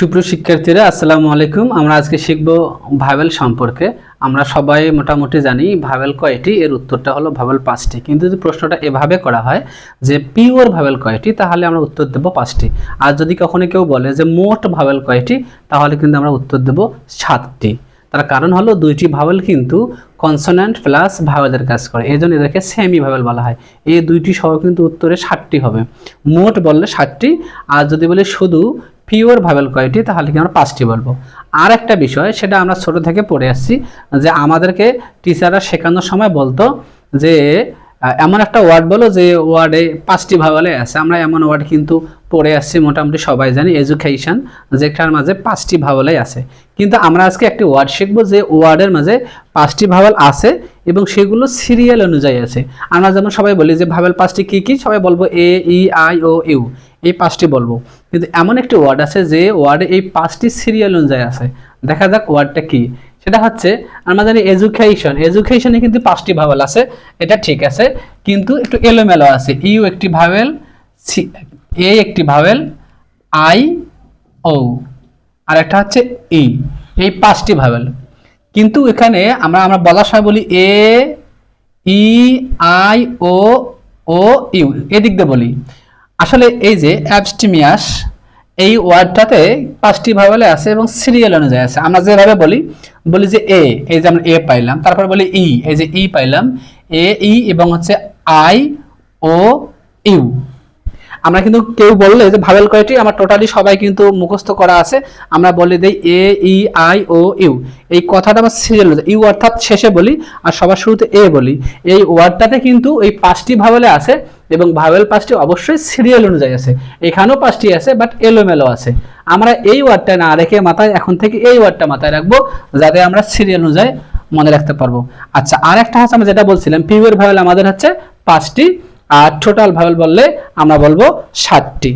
সুপ্রিয় শিক্ষার্থীরা, আসসালামু আলাইকুম। আমরা আজকে শিখব ভাবেল সম্পর্কে। আমরা সবাই মোটামুটি জানি ভাবেল কয়টি, এর উত্তরটা হলো ভাবেল পাঁচটি। কিন্তু যদি প্রশ্নটা এভাবে করা হয় যে পিওর ভাবেল কয়টি, তাহলে আমরা উত্তর দেব পাঁচটি। আর যদি কখনো কেউ বলে যে মোট ভাবেল কয়টি, তাহলে কিন্তু আমরা উত্তর দেব সাতটি। তার কারণ হলো দুইটি ভাবেল কিন্তু কনসোনেন্ট প্লাস ভাবেলের কাজ করে। এই জন্য এদেরকে সেমি ভাবেল বলা হয়। এই দুইটি সহ কিন্তু উত্তরে ষাটটি হবে। মোট বললে ষাটটি আর যদি বলে শুধু পিওর ভাবেল কয়টি তাহলে কি আমরা পাঁচটি বলব। আর একটা বিষয়, সেটা আমরা ছোট থেকে পড়ে আসছি যে আমাদেরকে টিচাররা শেখানোর সময় বলতো যে এমন একটা ওয়ার্ড বলো যে ওয়ার্ডে পাঁচটি ভাবেলে আছে। আমরা এমন ওয়ার্ড কিন্তু পড়ে আসছি মোটামুটি সবাই জানি এডুকেশন যেটার মাঝে পাঁচটি ভাবেলাই আছে। কিন্তু আমরা আজকে একটি ওয়ার্ড শিখব যে ওয়ার্ডের মাঝে পাঁচটি ভাবেল আছে এবং সেগুলো সিরিয়াল অনুযায়ী আছে। আমরা যেমন সবাই বলি যে ভাবেল পাঁচটি কি কি, সবাই বলব এ, ই, আই, ও, ইউ। এই পাঁচটি বলব। কিন্তু এমন একটি ওয়ার্ড আছে যে ওয়ার্ডে এই পাঁচটি সিরিয়াল অনুযায়ী আছে। দেখা যাক ওয়ার্ডটা কি। সেটা হচ্ছে আমরা জানি এডুকেশন এজুকেশনে কিন্তু পাঁচটি ভাবেল আছে, এটা ঠিক আছে, কিন্তু একটু এলোমেলো আছে। ইউ একটি ভাবেল সি, এ একটি ভাবেল আই, ও। আর একটা হচ্ছে ই, এই পাঁচটি ভাবেল কিন্তু এখানে আমরা আমরা বলার সময় বলি এ, ই, আই, ও ও, ইউ, এদিক দিয়ে বলি। আসলে এই যে অ্যাবস্টিমিয়াস এই ওয়ার্ডটাতে পাঁচটি ভাবেলে আছে এবং সিরিয়াল অনুযায়ী আছে। আমরা যেভাবে বলি বলি যে এ, এই যে আমরা এ পাইলাম, তারপর বলি ই, এই যে ই পাইলাম, এ, ই এবং হচ্ছে আই, ও, ইউ। আমরা কিন্তু কেউ বললে যে ভাবেল কয়টি, আমার টোটালি সবাই কিন্তু মুখস্থ করা আছে, আমরা বলে দেই এ, ই, আই, ও, ইউ। এই কথাটা আমার সিরিয়াল ইউ অর্থাৎ শেষে বলি, আর সবার শুরুতে এ বলি। এই ওয়ার্ডটাতে কিন্তু এই পাঁচটি ভাবেলে আছে এবং ভাওয়েল পাঁচটি অবশ্যই সিরিয়াল অনুযায়ী আছে। এখানেও পাঁচটি আছে বাট এলোমেলো আছে। আমরা এই ওয়ার্ডটা না রেখে মাথায়, এখন থেকে এই ওয়ার্ডটা মাথায় রাখব, যাতে আমরা সিরিয়াল অনুযায়ী মনে রাখতে পারব। আচ্ছা আর একটা হচ্ছে আমরা যেটা বলছিলাম পিওর ভাওয়েল আমাদের হচ্ছে পাঁচটি, আর টোটাল ভাওয়েল বললে আমরা বলব ষাটটি